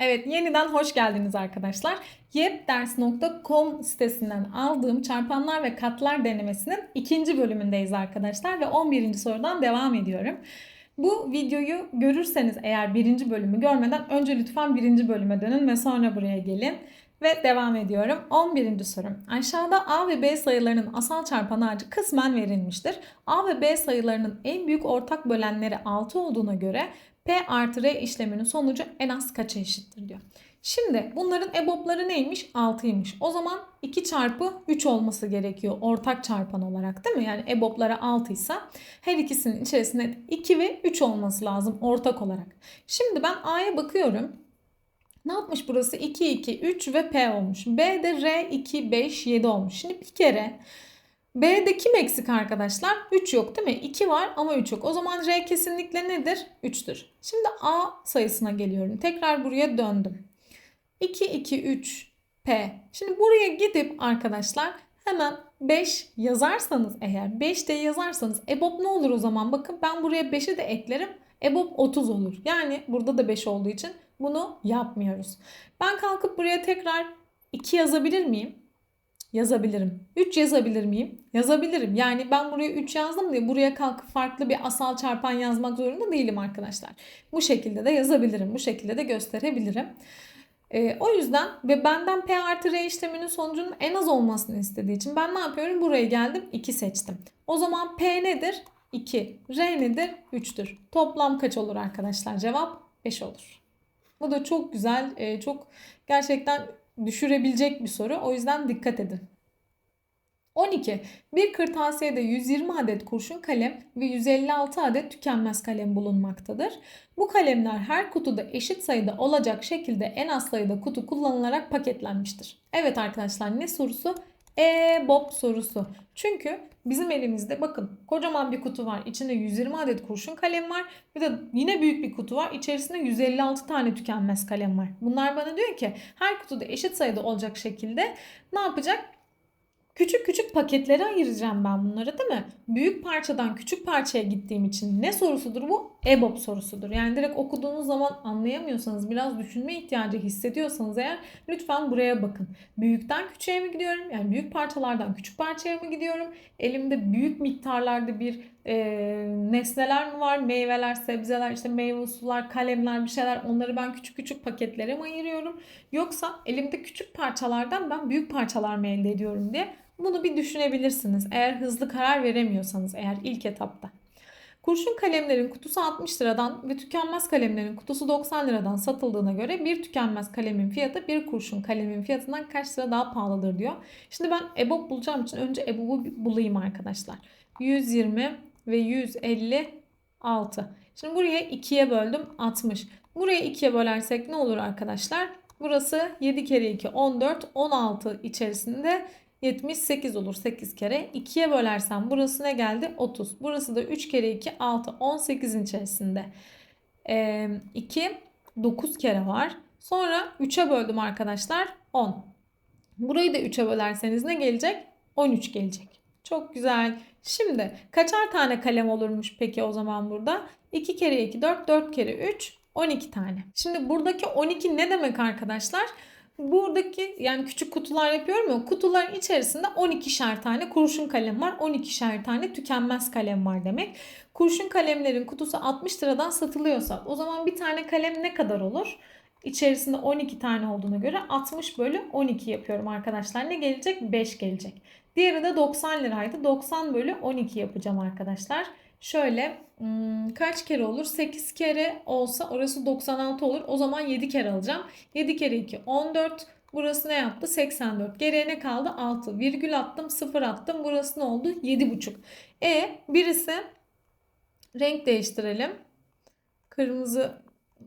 Evet, yeniden hoş geldiniz arkadaşlar. Yepders.com sitesinden aldığım çarpanlar ve katlar denemesinin ikinci bölümündeyiz arkadaşlar ve 11. sorudan devam ediyorum. Bu videoyu görürseniz eğer birinci bölümü görmeden önce lütfen birinci bölüme dönün ve sonra buraya gelin. Ve devam ediyorum. 11. sorum. Aşağıda A ve B sayılarının asal çarpan ağacı kısmen verilmiştir. A ve B sayılarının en büyük ortak bölenleri 6 olduğuna göre P artı R işleminin sonucu en az kaça eşittir diyor. Şimdi bunların EBOB'ları neymiş? 6'ymış. O zaman 2 çarpı 3 olması gerekiyor ortak çarpan olarak değil mi? Yani EBOB'ları 6 ise her ikisinin içerisinde 2 ve 3 olması lazım ortak olarak. Şimdi ben A'ya bakıyorum. Ne yapmış burası? 2, 2, 3 ve P olmuş. B'de R, 2, 5, 7 olmuş. Şimdi bir kere B'de kim eksik arkadaşlar? 3 yok değil mi? 2 var ama 3 yok. O zaman R kesinlikle nedir? 3'tür. Şimdi A sayısına geliyorum. Tekrar buraya döndüm. 2, 2, 3, P. Şimdi buraya gidip arkadaşlar hemen 5 yazarsanız eğer 5 de yazarsanız EBOB ne olur o zaman? Bakın ben buraya 5'i de eklerim. EBOB 30 olur. Yani burada da 5 olduğu için bunu yapmıyoruz. Ben kalkıp buraya tekrar 2 yazabilir miyim? Yazabilirim. 3 yazabilir miyim? Yazabilirim. Yani ben buraya 3 yazdım diye buraya kalkıp farklı bir asal çarpan yazmak zorunda değilim arkadaşlar. Bu şekilde de yazabilirim. Bu şekilde de gösterebilirim. Ee, o yüzden ve benden P artı R işleminin sonucunun en az olmasını istediği için ben ne yapıyorum? Buraya geldim 2 seçtim. O zaman P nedir? 2. R nedir? 3'tür. Toplam kaç olur arkadaşlar? Cevap 5 olur. Bu da çok güzel, e, çok gerçekten düşürebilecek bir soru. O yüzden dikkat edin. 12. Bir kırtasiyede 120 adet kurşun kalem ve 156 adet tükenmez kalem bulunmaktadır. Bu kalemler her kutuda eşit sayıda olacak şekilde en az sayıda kutu kullanılarak paketlenmiştir. Evet arkadaşlar ne sorusu? E-Bob sorusu. Çünkü bizim elimizde bakın kocaman bir kutu var. İçinde 120 adet kurşun kalem var. Bir de yine büyük bir kutu var. İçerisinde 156 tane tükenmez kalem var. Bunlar bana diyor ki her kutuda eşit sayıda olacak şekilde ne yapacak? Küçük küçük paketlere ayıracağım ben bunları değil mi? Büyük parçadan küçük parçaya gittiğim için ne sorusudur bu? EBOB sorusudur. Yani direkt okuduğunuz zaman anlayamıyorsanız, biraz düşünme ihtiyacı hissediyorsanız eğer lütfen buraya bakın. Büyükten küçüğe mi gidiyorum? Yani büyük parçalardan küçük parçaya mı gidiyorum? Elimde büyük miktarlarda bir e, nesneler mi var? Meyveler, sebzeler, işte meyve sular, kalemler bir şeyler onları ben küçük küçük paketlere mi ayırıyorum? Yoksa elimde küçük parçalardan ben büyük parçalar mı elde ediyorum diye bunu bir düşünebilirsiniz. Eğer hızlı karar veremiyorsanız eğer ilk etapta. Kurşun kalemlerin kutusu 60 liradan ve tükenmez kalemlerin kutusu 90 liradan satıldığına göre bir tükenmez kalemin fiyatı bir kurşun kalemin fiyatından kaç lira daha pahalıdır diyor. Şimdi ben EBOB bulacağım için önce EBOB'u bulayım arkadaşlar. 120 ve 156. Şimdi buraya 2'ye böldüm 60. Buraya 2'ye bölersek ne olur arkadaşlar? Burası 7 kere 2 14 16 içerisinde 78 olur 8 kere. 2'ye bölersem burası ne geldi? 30. Burası da 3 kere 2 6 18'in içerisinde. Ee, 2 9 kere var. Sonra 3'e böldüm arkadaşlar 10. Burayı da 3'e bölerseniz ne gelecek? 13 gelecek. Çok güzel. Şimdi kaçar tane kalem olurmuş peki o zaman burada? 2 kere 2 4 4 kere 3 12 tane. Şimdi buradaki 12 ne demek arkadaşlar? Buradaki yani küçük kutular yapıyorum ya kutuların içerisinde 12'şer tane kurşun kalem var. 12'şer tane tükenmez kalem var demek. Kurşun kalemlerin kutusu 60 liradan satılıyorsa o zaman bir tane kalem ne kadar olur? İçerisinde 12 tane olduğuna göre 60 bölü 12 yapıyorum arkadaşlar. Ne gelecek? 5 gelecek. Diğeri de 90 liraydı. 90 bölü 12 yapacağım arkadaşlar. Şöyle hmm, kaç kere olur? 8 kere olsa orası 96 olur. O zaman 7 kere alacağım. 7 kere 2 14. Burası ne yaptı? 84. Geriye ne kaldı? 6. Virgül attım 0 attım. Burası ne oldu? 7,5. E birisi renk değiştirelim. Kırmızı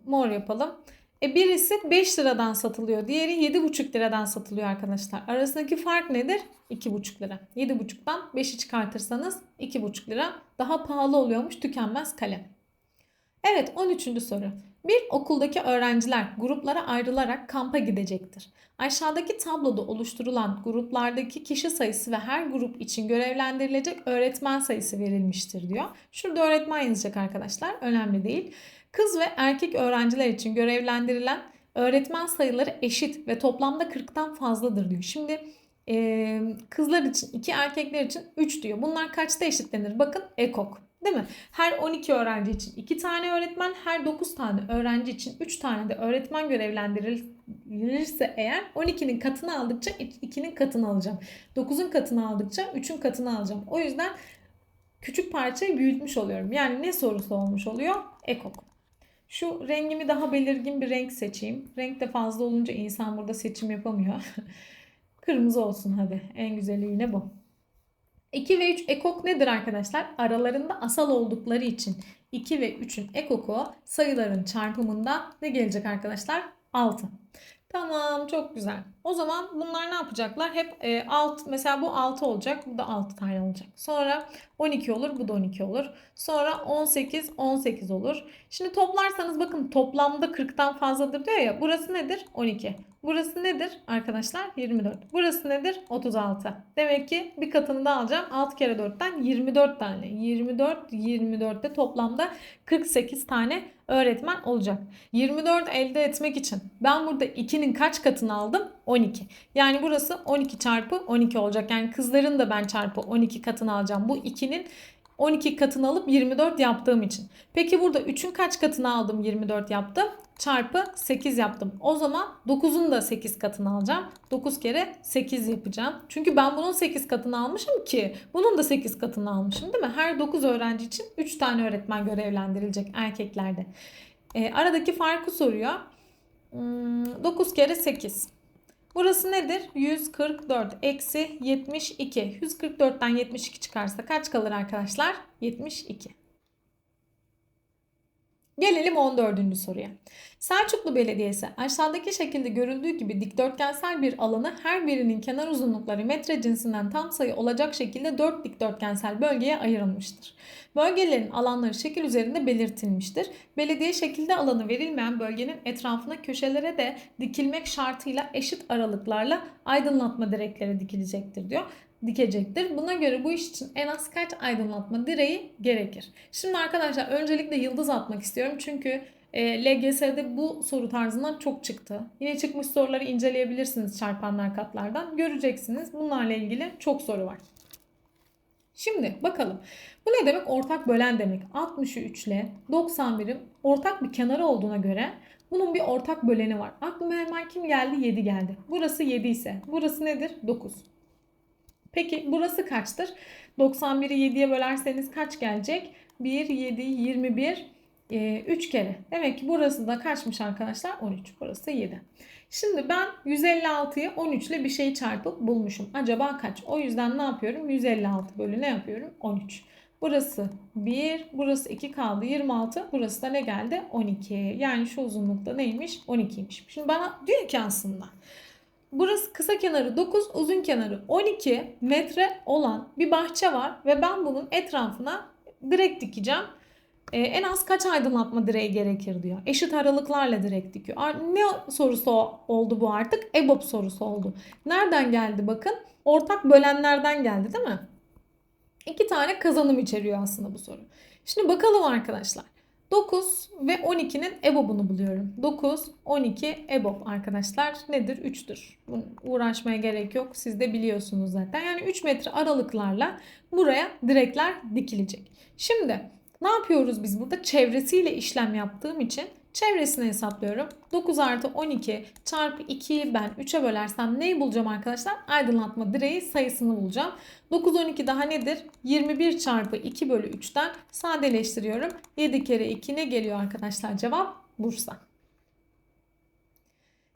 mor yapalım. E birisi 5 liradan satılıyor. Diğeri 7,5 liradan satılıyor arkadaşlar. Arasındaki fark nedir? 2,5 lira. 7,5'tan 5'i çıkartırsanız 2,5 lira daha pahalı oluyormuş tükenmez kalem. Evet 13. soru. Bir okuldaki öğrenciler gruplara ayrılarak kampa gidecektir. Aşağıdaki tabloda oluşturulan gruplardaki kişi sayısı ve her grup için görevlendirilecek öğretmen sayısı verilmiştir diyor. Şurada öğretmen yazacak arkadaşlar. Önemli değil. Kız ve erkek öğrenciler için görevlendirilen öğretmen sayıları eşit ve toplamda 40'tan fazladır diyor. Şimdi e, kızlar için 2 erkekler için 3 diyor. Bunlar kaçta eşitlenir? Bakın ekok. Değil mi? Her 12 öğrenci için 2 tane öğretmen, her 9 tane öğrenci için 3 tane de öğretmen görevlendirilirse eğer 12'nin katını aldıkça 2'nin katını alacağım. 9'un katını aldıkça 3'ün katını alacağım. O yüzden küçük parçayı büyütmüş oluyorum. Yani ne sorusu olmuş oluyor? Ekok. Şu rengimi daha belirgin bir renk seçeyim. Renk de fazla olunca insan burada seçim yapamıyor. Kırmızı olsun hadi. En güzeli yine bu. 2 ve 3 ekok nedir arkadaşlar? Aralarında asal oldukları için 2 ve 3'ün ekoku sayıların çarpımında ne gelecek arkadaşlar? 6. Tamam çok güzel. O zaman bunlar ne yapacaklar? Hep e, alt mesela bu 6 olacak. Bu da 6 tane olacak. Sonra 12 olur. Bu da 12 olur. Sonra 18 18 olur. Şimdi toplarsanız bakın toplamda 40'tan fazladır diyor ya. Burası nedir? 12. Burası nedir arkadaşlar? 24. Burası nedir? 36. Demek ki bir katını da alacağım. 6 kere 4'ten 24 tane. 24 24'te toplamda 48 tane öğretmen olacak. 24 elde etmek için ben burada 2'nin kaç katını aldım? 12. Yani burası 12 çarpı 12 olacak. Yani kızların da ben çarpı 12 katını alacağım. Bu 2'nin 12 katını alıp 24 yaptığım için. Peki burada 3'ün kaç katını aldım 24 yaptım? Çarpı 8 yaptım. O zaman 9'un da 8 katını alacağım. 9 kere 8 yapacağım. Çünkü ben bunun 8 katını almışım ki bunun da 8 katını almışım değil mi? Her 9 öğrenci için 3 tane öğretmen görevlendirilecek erkeklerde. E, aradaki farkı soruyor. Hmm, 9 kere 8. Burası nedir? 144 eksi 72. 144'ten 72 çıkarsa kaç kalır arkadaşlar? 72. Gelelim 14. soruya. Selçuklu Belediyesi aşağıdaki şekilde görüldüğü gibi dikdörtgensel bir alanı her birinin kenar uzunlukları metre cinsinden tam sayı olacak şekilde 4 dikdörtgensel bölgeye ayırılmıştır. Bölgelerin alanları şekil üzerinde belirtilmiştir. Belediye şekilde alanı verilmeyen bölgenin etrafına köşelere de dikilmek şartıyla eşit aralıklarla aydınlatma direkleri dikilecektir diyor dikecektir. Buna göre bu iş için en az kaç aydınlatma direği gerekir? Şimdi arkadaşlar öncelikle yıldız atmak istiyorum. Çünkü e, LGS'de bu soru tarzından çok çıktı. Yine çıkmış soruları inceleyebilirsiniz çarpanlar katlardan. Göreceksiniz. Bunlarla ilgili çok soru var. Şimdi bakalım. Bu ne demek? Ortak bölen demek. 63 ile 91'in ortak bir kenarı olduğuna göre bunun bir ortak böleni var. Aklıma hemen kim geldi? 7 geldi. Burası 7 ise burası nedir? 9. Peki burası kaçtır? 91'i 7'ye bölerseniz kaç gelecek? 1, 7, 21, 3 kere. Demek ki burası da kaçmış arkadaşlar? 13. Burası 7. Şimdi ben 156'yı 13 ile bir şey çarpıp bulmuşum. Acaba kaç? O yüzden ne yapıyorum? 156 bölü ne yapıyorum? 13. Burası 1, burası 2 kaldı 26. Burası da ne geldi? 12. Yani şu uzunlukta neymiş? 12'ymiş. Şimdi bana diyor ki aslında Burası kısa kenarı 9, uzun kenarı 12 metre olan bir bahçe var ve ben bunun etrafına direkt dikeceğim. Ee, en az kaç aydınlatma direği gerekir diyor. Eşit aralıklarla direkt dikiyor. Ne sorusu oldu bu artık? EBOB sorusu oldu. Nereden geldi bakın? Ortak bölenlerden geldi değil mi? İki tane kazanım içeriyor aslında bu soru. Şimdi bakalım arkadaşlar. 9 ve 12'nin EBOB'unu buluyorum. 9, 12 EBOB arkadaşlar nedir? 3'tür. Uğraşmaya gerek yok. Siz de biliyorsunuz zaten. Yani 3 metre aralıklarla buraya direkler dikilecek. Şimdi ne yapıyoruz biz burada? Çevresiyle işlem yaptığım için Çevresini hesaplıyorum. 9 artı 12 çarpı 2'yi ben 3'e bölersem neyi bulacağım arkadaşlar? Aydınlatma direği sayısını bulacağım. 9 12 daha nedir? 21 çarpı 2 bölü 3'ten sadeleştiriyorum. 7 kere 2 ne geliyor arkadaşlar? Cevap Bursa.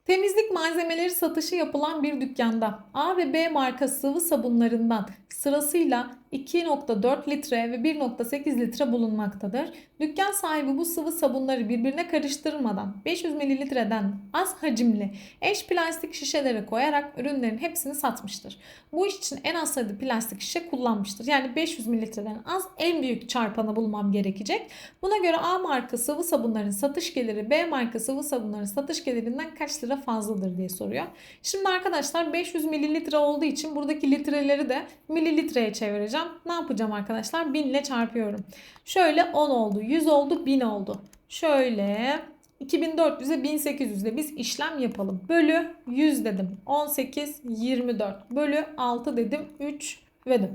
Temizlik malzemeleri satışı yapılan bir dükkanda A ve B marka sıvı sabunlarından sırasıyla 2.4 litre ve 1.8 litre bulunmaktadır. Dükkan sahibi bu sıvı sabunları birbirine karıştırmadan 500 mililitreden az hacimli eş plastik şişelere koyarak ürünlerin hepsini satmıştır. Bu iş için en az sayıda plastik şişe kullanmıştır. Yani 500 mililitreden az en büyük çarpanı bulmam gerekecek. Buna göre A marka sıvı sabunların satış geliri B marka sıvı sabunların satış gelirinden kaç lira fazladır diye soruyor. Şimdi arkadaşlar 500 mililitre olduğu için buradaki litreleri de mililitreye çevireceğim yapacağım. Ne yapacağım arkadaşlar? 1000 ile çarpıyorum. Şöyle 10 oldu, 100 oldu, 1000 oldu. Şöyle 2400'e 1800'de biz işlem yapalım. Bölü 100 dedim. 18, 24. Bölü 6 dedim. 3 ve 4.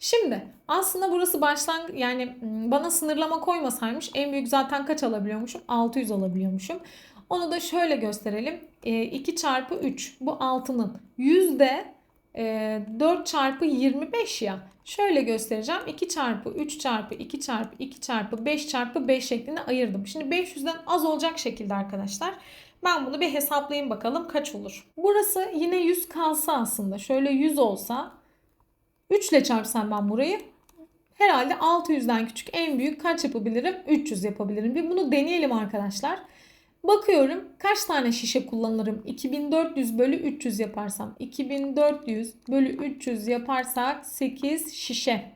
Şimdi aslında burası başlangıç yani bana sınırlama koymasaymış en büyük zaten kaç alabiliyormuşum? 600 alabiliyormuşum. Onu da şöyle gösterelim. E, 2 çarpı 3 bu 6'nın yüzde 4 çarpı 25 ya. Şöyle göstereceğim. 2 çarpı 3 çarpı 2 çarpı 2 çarpı 5 çarpı 5 şeklinde ayırdım. Şimdi 500'den az olacak şekilde arkadaşlar. Ben bunu bir hesaplayayım bakalım kaç olur. Burası yine 100 kalsa aslında. Şöyle 100 olsa 3 ile çarpsam ben burayı herhalde 600'den küçük en büyük kaç yapabilirim? 300 yapabilirim. Bir bunu deneyelim arkadaşlar. Bakıyorum kaç tane şişe kullanırım? 2400 bölü 300 yaparsam. 2400 bölü 300 yaparsak 8 şişe.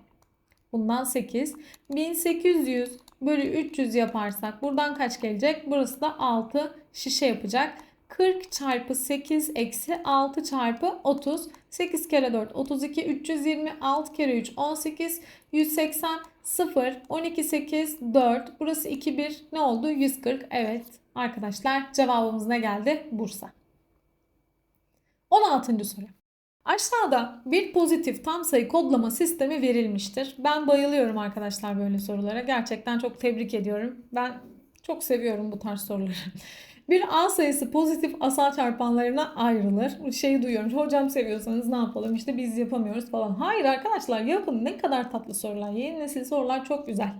Bundan 8. 1800 bölü 300 yaparsak buradan kaç gelecek? Burası da 6 şişe yapacak. 40 çarpı 8 eksi 6 çarpı 30. 8 kere 4 32 320 6 kere 3 18 180 0 12 8 4 burası 2 1 ne oldu 140 evet arkadaşlar cevabımız ne geldi Bursa 16. soru Aşağıda bir pozitif tam sayı kodlama sistemi verilmiştir. Ben bayılıyorum arkadaşlar böyle sorulara. Gerçekten çok tebrik ediyorum. Ben çok seviyorum bu tarz soruları. Bir A sayısı pozitif asal çarpanlarına ayrılır. Şeyi duyuyorum. Hocam seviyorsanız ne yapalım? İşte biz yapamıyoruz falan. Hayır arkadaşlar yapın. Ne kadar tatlı sorular. Yeni nesil sorular çok güzel.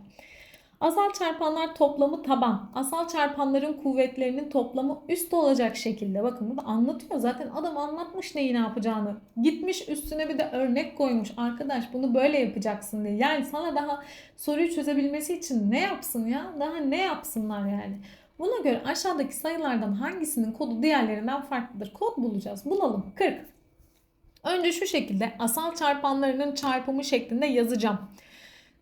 Asal çarpanlar toplamı taban. Asal çarpanların kuvvetlerinin toplamı üst olacak şekilde. Bakın burada anlatıyor. Zaten adam anlatmış neyi ne yapacağını. Gitmiş üstüne bir de örnek koymuş. Arkadaş bunu böyle yapacaksın diye. Yani sana daha soruyu çözebilmesi için ne yapsın ya? Daha ne yapsınlar yani? Buna göre aşağıdaki sayılardan hangisinin kodu diğerlerinden farklıdır? Kod bulacağız. Bulalım. 40. Önce şu şekilde asal çarpanlarının çarpımı şeklinde yazacağım.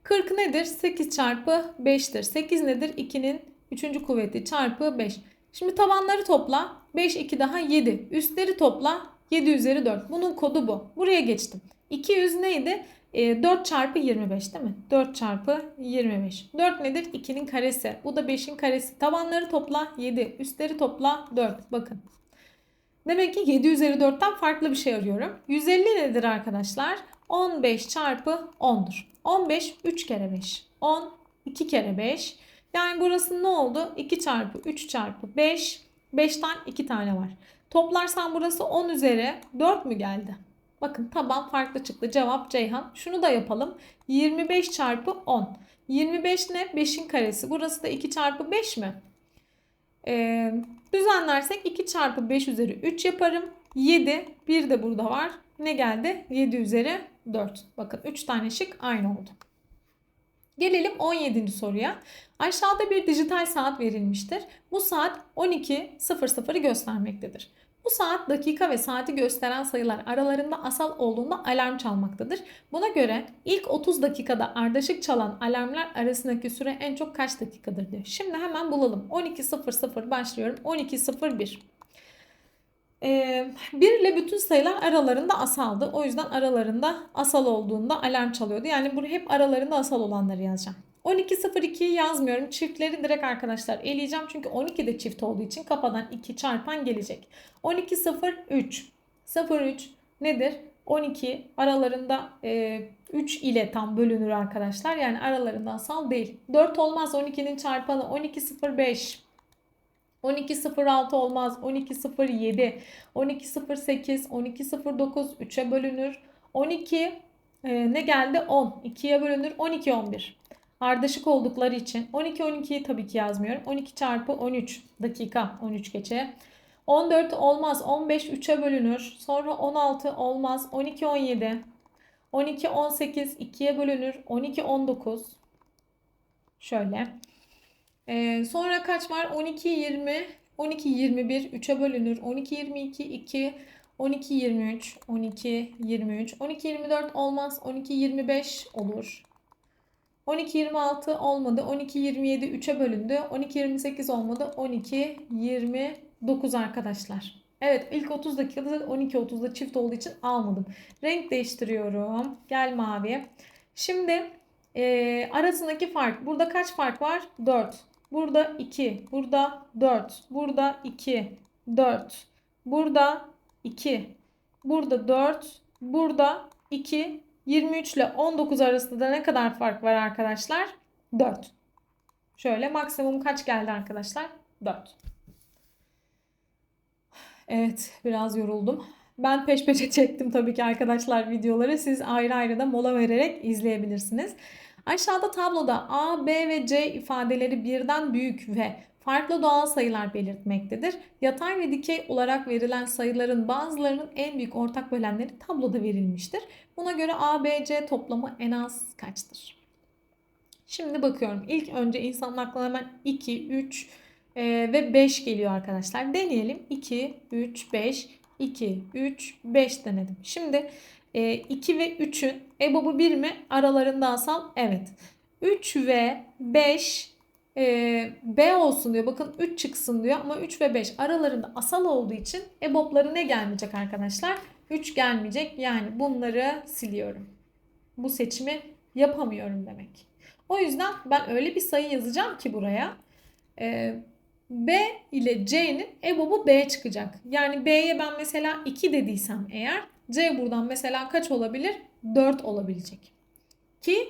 40 nedir? 8 çarpı 5'tir. 8 nedir? 2'nin 3. kuvveti çarpı 5. Şimdi tabanları topla. 5 2 daha 7. Üstleri topla. 7 üzeri 4. Bunun kodu bu. Buraya geçtim. 200 neydi? E, 4 çarpı 25 değil mi? 4 çarpı 25. 4 nedir? 2'nin karesi. Bu da 5'in karesi. Tabanları topla 7. Üstleri topla 4. Bakın. Demek ki 7 üzeri 4'ten farklı bir şey arıyorum. 150 nedir arkadaşlar? 15 çarpı 10'dur. 15 3 kere 5. 10 2 kere 5. Yani burası ne oldu? 2 çarpı 3 çarpı 5. 5'ten 2 tane var. Toplarsam burası 10 üzeri 4 mü geldi? Bakın taban farklı çıktı. Cevap Ceyhan. Şunu da yapalım. 25 çarpı 10. 25 ne? 5'in karesi. Burası da 2 çarpı 5 mi? Ee, düzenlersek 2 çarpı 5 üzeri 3 yaparım. 7. Bir de burada var. Ne geldi? 7 üzeri 4. Bakın 3 tane şık aynı oldu. Gelelim 17. soruya. Aşağıda bir dijital saat verilmiştir. Bu saat 12.00'ı göstermektedir. Bu saat dakika ve saati gösteren sayılar aralarında asal olduğunda alarm çalmaktadır. Buna göre ilk 30 dakikada ardışık çalan alarmlar arasındaki süre en çok kaç dakikadır diyor. Şimdi hemen bulalım. 12.00 başlıyorum. 12.01. Ee, 1 ile bütün sayılar aralarında asaldı. O yüzden aralarında asal olduğunda alarm çalıyordu. Yani bunu hep aralarında asal olanları yazacağım. 12.02'yi yazmıyorum. Çiftleri direkt arkadaşlar eleyeceğim. Çünkü 12 de çift olduğu için kafadan 2 çarpan gelecek. 12.03 03 nedir? 12 aralarında e, 3 ile tam bölünür arkadaşlar. Yani aralarında asal değil. 4 olmaz 12'nin çarpanı 12.05 12.06 olmaz. 12.07, 12.08, 12.09 3'e bölünür. 12 e, ne geldi? 10. 2'ye bölünür. 12.11. Ardışık oldukları için 12 12'yi tabii ki yazmıyorum. 12 çarpı 13 dakika 13 geçe. 14 olmaz. 15 3'e bölünür. Sonra 16 olmaz. 12 17. 12 18 2'ye bölünür. 12 19. Şöyle. Ee, sonra kaç var? 12 20 12 21 3'e bölünür. 12 22 2 12 23 12 23 12 24 olmaz. 12 25 olur. 12 26 olmadı. 12 27 3'e bölündü. 12 28 olmadı. 12 29 arkadaşlar. Evet ilk 30 dakikada 12 30'da çift olduğu için almadım. Renk değiştiriyorum. Gel mavi. Şimdi e, arasındaki fark. Burada kaç fark var? 4. Burada 2. Burada 4. Burada 2. 4. Burada 2. Burada 4. Burada 2. 23 ile 19 arasında da ne kadar fark var arkadaşlar? 4. Şöyle maksimum kaç geldi arkadaşlar? 4. Evet biraz yoruldum. Ben peş peşe çektim tabii ki arkadaşlar videoları. Siz ayrı ayrı da mola vererek izleyebilirsiniz. Aşağıda tabloda A, B ve C ifadeleri birden büyük ve farklı doğal sayılar belirtmektedir. Yatay ve dikey olarak verilen sayıların bazılarının en büyük ortak bölenleri tabloda verilmiştir. Buna göre A, B, C toplamı en az kaçtır? Şimdi bakıyorum. İlk önce insanın aklına hemen 2, 3 e, ve 5 geliyor arkadaşlar. Deneyelim. 2, 3, 5, 2, 3, 5 denedim. Şimdi 2 e, ve 3'ün EBOB'u 1 mi? Aralarında asal. Evet. 3 ve 5 e, B olsun diyor. Bakın 3 çıksın diyor ama 3 ve 5 aralarında asal olduğu için EBOB'ları ne gelmeyecek arkadaşlar? 3 gelmeyecek. Yani bunları siliyorum. Bu seçimi yapamıyorum demek. O yüzden ben öyle bir sayı yazacağım ki buraya. E, B ile C'nin EBOB'u B çıkacak. Yani B'ye ben mesela 2 dediysem eğer C buradan mesela kaç olabilir? 4 olabilecek. Ki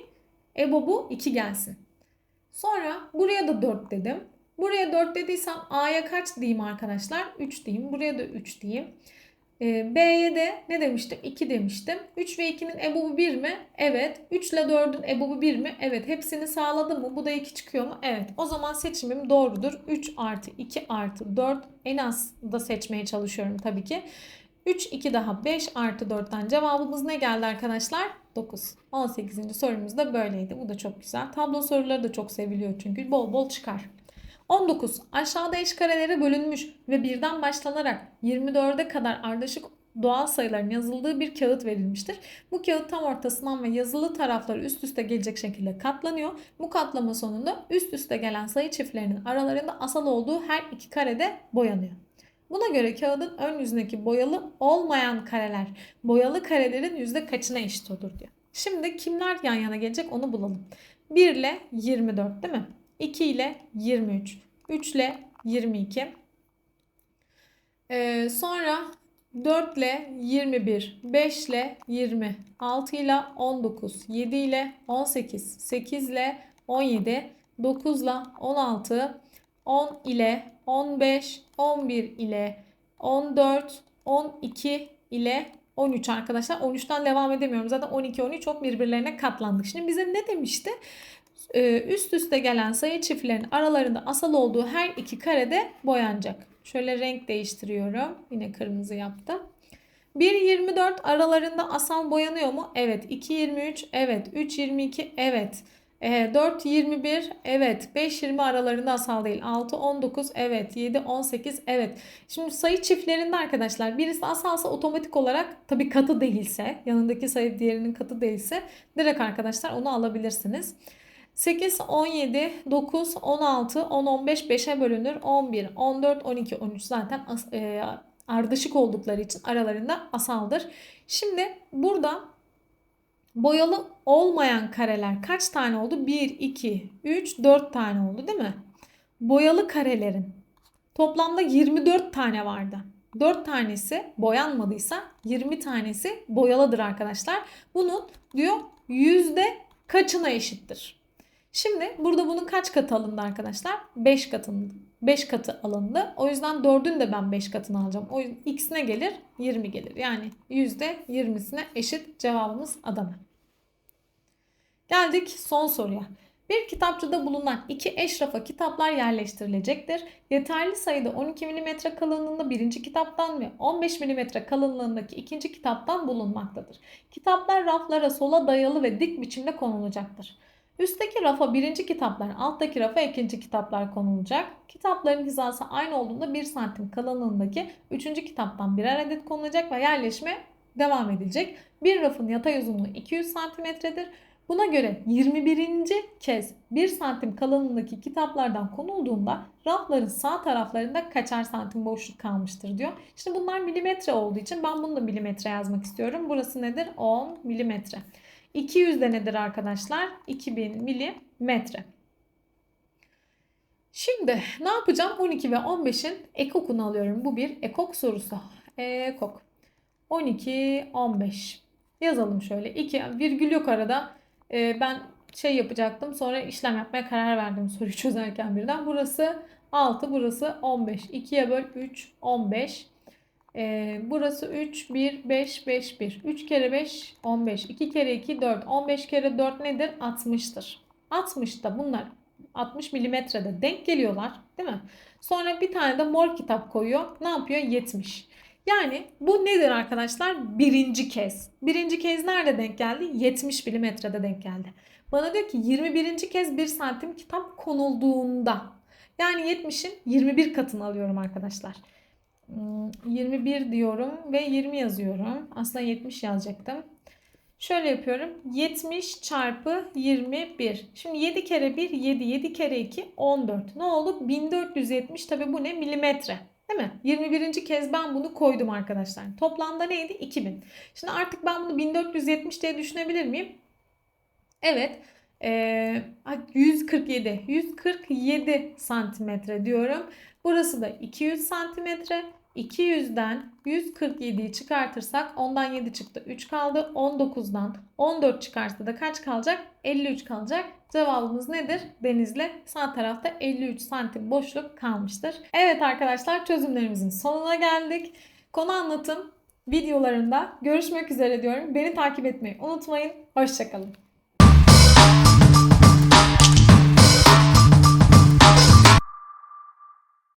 EBOB'u 2 gelsin. Sonra buraya da 4 dedim. Buraya 4 dediysem A'ya kaç diyeyim arkadaşlar? 3 diyeyim. Buraya da 3 diyeyim. Ee, B'ye de ne demiştim? 2 demiştim. 3 ve 2'nin EBOB'u 1 mi? Evet. 3 ile 4'ün EBOB'u 1 mi? Evet. Hepsini sağladım mı? Bu da 2 çıkıyor mu? Evet. O zaman seçimim doğrudur. 3 artı 2 artı 4 en az da seçmeye çalışıyorum tabii ki. 3, 2 daha 5 artı 4'ten cevabımız ne geldi arkadaşlar? 9. 18. sorumuz da böyleydi. Bu da çok güzel. Tablo soruları da çok seviliyor çünkü bol bol çıkar. 19. Aşağıda eş karelere bölünmüş ve birden başlanarak 24'e kadar ardışık doğal sayıların yazıldığı bir kağıt verilmiştir. Bu kağıt tam ortasından ve yazılı tarafları üst üste gelecek şekilde katlanıyor. Bu katlama sonunda üst üste gelen sayı çiftlerinin aralarında asal olduğu her iki karede boyanıyor. Buna göre kağıdın ön yüzündeki boyalı olmayan kareler boyalı karelerin yüzde kaçına eşit olur diyor. Şimdi kimler yan yana gelecek onu bulalım. 1 ile 24 değil mi? 2 ile 23. 3 ile 22. Ee, sonra 4 ile 21, 5 ile 20, 6 ile 19, 7 ile 18, 8 ile 17, 9 ile 16, 10 ile 15, 11 ile 14, 12 ile 13 arkadaşlar. 13'ten devam edemiyorum. Zaten 12, 13 çok birbirlerine katlandık. Şimdi bize ne demişti? Ee, üst üste gelen sayı çiftlerinin aralarında asal olduğu her iki karede boyanacak. Şöyle renk değiştiriyorum. Yine kırmızı yaptım. 1.24 aralarında asal boyanıyor mu? Evet. 2.23 evet. 3.22 evet. 4, 21 evet. 5, 20 aralarında asal değil. 6, 19 evet. 7, 18 evet. Şimdi sayı çiftlerinde arkadaşlar birisi asalsa otomatik olarak tabii katı değilse yanındaki sayı diğerinin katı değilse direkt arkadaşlar onu alabilirsiniz. 8, 17, 9, 16, 10, 15, 5'e bölünür. 11, 14, 12, 13 zaten e, ardışık oldukları için aralarında asaldır. Şimdi burada boyalı olmayan kareler kaç tane oldu? 1, 2, 3, 4 tane oldu değil mi? Boyalı karelerin toplamda 24 tane vardı. 4 tanesi boyanmadıysa 20 tanesi boyalıdır arkadaşlar. Bunun diyor yüzde kaçına eşittir? Şimdi burada bunun kaç katı alındı arkadaşlar? 5 katında. 5 katı alındı. O yüzden 4'ün de ben 5 katını alacağım. O yüzden x ne gelir? 20 gelir. Yani %20'sine eşit cevabımız Adana. Geldik son soruya. Bir kitapçıda bulunan iki eşrafa kitaplar yerleştirilecektir. Yeterli sayıda 12 mm kalınlığında birinci kitaptan ve 15 mm kalınlığındaki ikinci kitaptan bulunmaktadır. Kitaplar raflara sola dayalı ve dik biçimde konulacaktır. Üstteki rafa birinci kitaplar, alttaki rafa ikinci kitaplar konulacak. Kitapların hizası aynı olduğunda 1 santim kalınlığındaki üçüncü kitaptan birer adet konulacak ve yerleşme devam edilecek. Bir rafın yatay uzunluğu 200 santimetredir. Buna göre 21. kez 1 santim kalınlığındaki kitaplardan konulduğunda rafların sağ taraflarında kaçar santim boşluk kalmıştır diyor. Şimdi bunlar milimetre olduğu için ben bunu da milimetre yazmak istiyorum. Burası nedir? 10 milimetre. 200 de nedir arkadaşlar? 2000 milimetre. Şimdi ne yapacağım? 12 ve 15'in ekokunu alıyorum. Bu bir ekok sorusu. Ekok. 12, 15. Yazalım şöyle. 2 virgül yok arada. Ee, ben şey yapacaktım. Sonra işlem yapmaya karar verdim soruyu çözerken birden. Burası 6, burası 15. 2'ye böl 3, 15. Ee, burası 3, 1, 5, 5, 1. 3 kere 5, 15. 2 kere 2, 4. 15 kere 4 nedir? 60'tır. 60'da bunlar 60 milimetrede denk geliyorlar değil mi? Sonra bir tane de mor kitap koyuyor. Ne yapıyor? 70. Yani bu nedir arkadaşlar? Birinci kez. Birinci kez nerede denk geldi? 70 milimetrede denk geldi. Bana diyor ki 21. kez 1 santim kitap konulduğunda. Yani 70'in 21 katını alıyorum arkadaşlar. Hmm, 21 diyorum ve 20 yazıyorum. Aslında 70 yazacaktım. Şöyle yapıyorum. 70 çarpı 21. Şimdi 7 kere 1 7. 7 kere 2 14. Ne oldu? 1470 tabi bu ne? Milimetre. Değil mi? 21. kez ben bunu koydum arkadaşlar. Toplamda neydi? 2000. Şimdi artık ben bunu 1470 diye düşünebilir miyim? Evet. Ee, 147. 147 santimetre diyorum. Burası da 200 santimetre. 200'den 147'yi çıkartırsak ondan 7 çıktı 3 kaldı. 19'dan 14 çıkarsa da kaç kalacak? 53 kalacak. Cevabımız nedir? Denizli sağ tarafta 53 santim boşluk kalmıştır. Evet arkadaşlar çözümlerimizin sonuna geldik. Konu anlatım videolarında görüşmek üzere diyorum. Beni takip etmeyi unutmayın. Hoşçakalın.